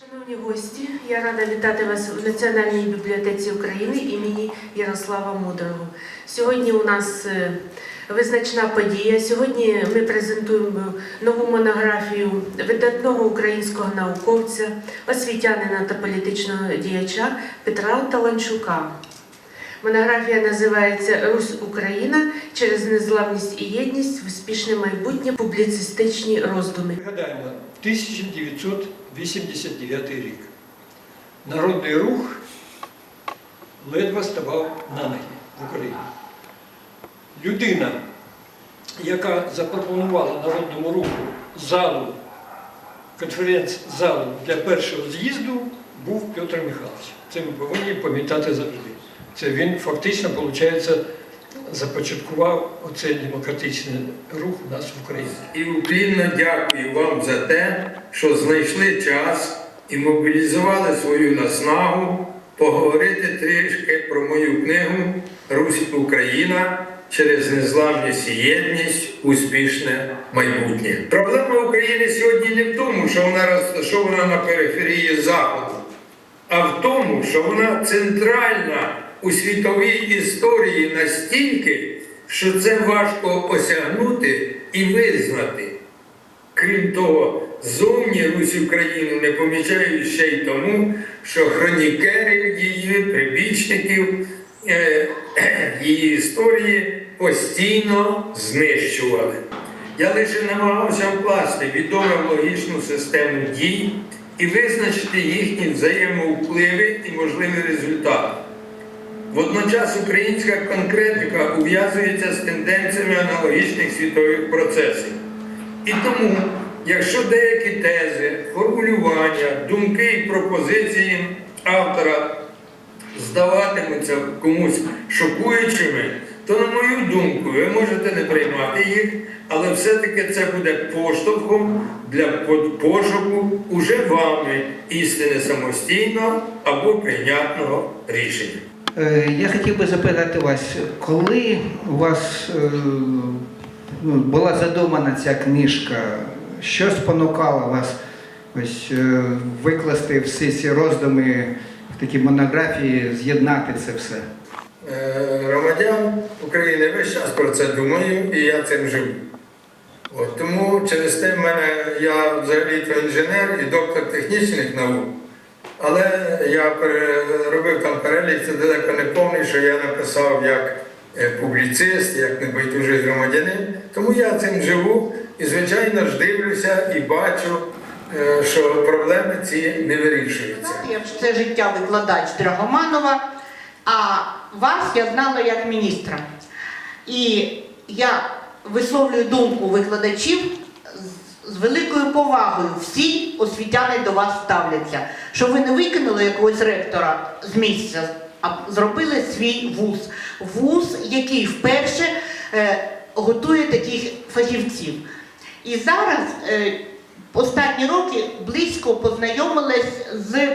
Шановні гості, я рада вітати вас у Національній бібліотеці України імені Ярослава Мудрого. Сьогодні у нас е, визначна подія. Сьогодні ми презентуємо нову монографію видатного українського науковця, освітянина та політичного діяча Петра Таланчука. Монографія називається Русь Україна через незламність і єдність в успішне майбутнє публіцистичні роздуми. Пригадаємо, 1989 рік. Народний рух ледве ставав на ноги в Україні. Людина, яка запропонувала народному руху залу, конференц-залу для першого з'їзду, був Петр Михайлович. Це ми повинні пам'ятати завжди. Це він фактично, виходить, започаткував оцей демократичний рух у нас в Україні. І уклінно дякую вам за те, що знайшли час і мобілізували свою наснагу поговорити трішки про мою книгу Русь Україна через незламність і єдність, успішне майбутнє. Проблема України сьогодні не в тому, що вона розташована на периферії Заходу, а в тому, що вона центральна у світовій історії настільки, що це важко осягнути і визнати. Крім того, зовні Русь Україну не помічають ще й тому, що хронікери її прибічників е, її історії постійно знищували. Я лише намагався вкласти відому логічну систему дій і визначити їхні взаємовпливи і можливі результати. Водночас українська конкретика ув'язується з тенденціями аналогічних світових процесів. І тому, якщо деякі тези, формулювання, думки і пропозиції автора здаватимуться комусь шокуючими, то, на мою думку, ви можете не приймати їх, але все-таки це буде поштовхом для пошуку уже вами істини самостійного або прийнятного рішення. Е, Я хотів би запитати вас, коли у вас е, ну, була задумана ця книжка, що спонукало вас ось, е, викласти всі ці роздуми в такі монографії, з'єднати це все? Громадян України весь час про це думаю, і я цим живу. От, тому через те мене я взагалі інженер і доктор технічних наук. Але я робив там перелік, це далеко не повний, що я написав як е, публіцист, як небайдужий громадянин. Тому я цим живу і, звичайно ж, дивлюся і бачу, е, що проблеми ці не вирішуються. Я все життя викладач Драгоманова, а вас я знала як міністра. І я висловлюю думку викладачів з- великою повагою. Всі освітяни до вас ставляться, що ви не викинули якогось ректора з місця, а зробили свій вуз. Вуз, який вперше е, готує таких фахівців. І зараз е, останні роки близько познайомилась з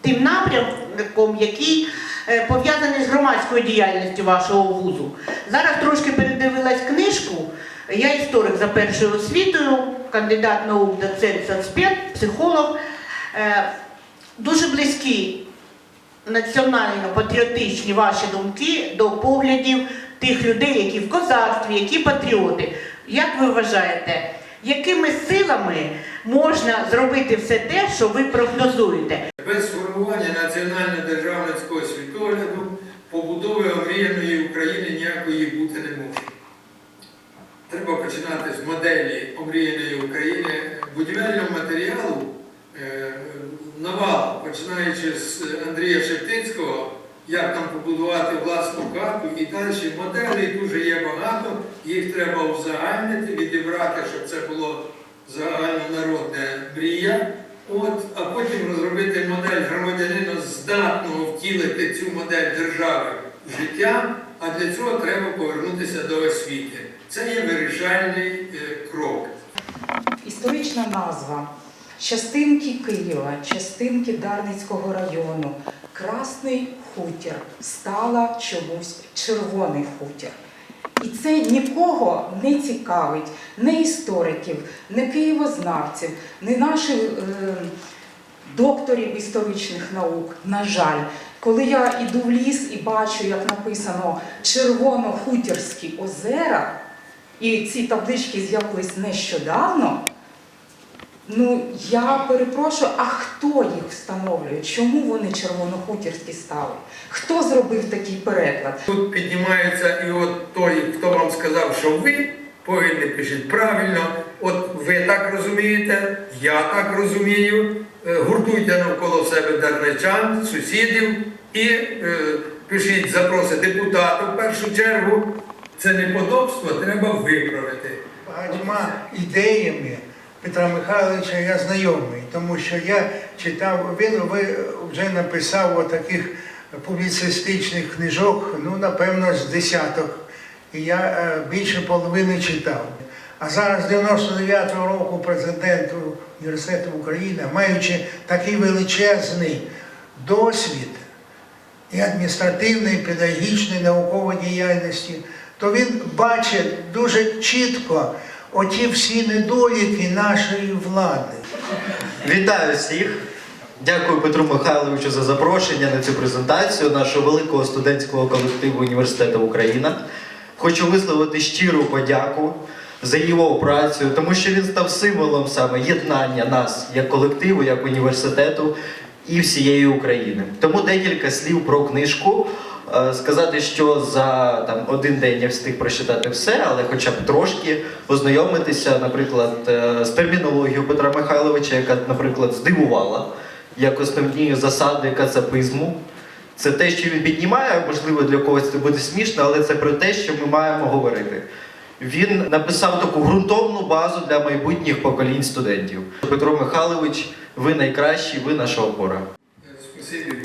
тим напрямком, який е, пов'язаний з громадською діяльністю вашого вузу. Зараз трошки передивилась книжку. Я історик за першою освітою, кандидат наук, доцент соцпед, психолог. Е, Дуже близькі національно-патріотичні ваші думки до поглядів тих людей, які в козацтві, які патріоти. Як ви вважаєте, якими силами можна зробити все те, що ви прогнозуєте? Без формування національно-державницького світогляду побудови омріяної України ніякої бути не може. Треба починати з моделі омріяної України, будівельного матеріалу е, навал, починаючи з Андрія Шептицького, як там побудувати власну хату і далі моделей дуже є багато, їх треба узагальнити, відібрати, щоб це було загальнонародне мрія. От, а потім розробити модель громадянина здатного втілити цю модель держави в життя, а для цього треба повернутися до освіти. Це є вирішальний е, крок. Історична назва частинки Києва, частинки Дарницького району, Красний хутір стала чомусь червоний хутір. І це нікого не цікавить, не істориків, не києвознавців, не наших е, докторів історичних наук. На жаль, коли я йду в ліс і бачу, як написано Червоно-Хутірські озера, і ці таблички з'явились нещодавно. Ну, я перепрошую, а хто їх встановлює? Чому вони червонохутірські стали? Хто зробив такий переклад? Тут піднімається і от той, хто вам сказав, що ви повинні пишіть правильно. От ви так розумієте, я так розумію. Е, Гуртуйте навколо себе дарничан, сусідів і е, пишіть запроси депутата в першу чергу. Це неподобство треба виправити. Багатьма ідеями Петра Михайловича я знайомий, тому що я читав, він вже написав отаких публіцистичних книжок, ну, напевно, з десяток. І я е, більше половини читав. А зараз, 99-го року, президент університету України, маючи такий величезний досвід і адміністративної, і педагогічної, наукової діяльності, то він бачить дуже чітко оті всі недоліки нашої влади. Вітаю всіх! Дякую Петру Михайловичу за запрошення на цю презентацію нашого великого студентського колективу університету Україна. Хочу висловити щиру подяку за його працю, тому що він став символом саме єднання нас як колективу, як університету і всієї України. Тому декілька слів про книжку. Е, Сказати, що за там один день я встиг прочитати все, але хоча б трошки ознайомитися, наприклад, е, з термінологією Петра Михайловича, яка, наприклад, здивувала як основні засади кацапизму. Це те, що він піднімає, можливо, для когось це буде смішно, але це про те, що ми маємо говорити. Він написав таку ґрунтовну базу для майбутніх поколінь студентів. Петро Михайлович, ви найкращий, ви наша опора. Спасибі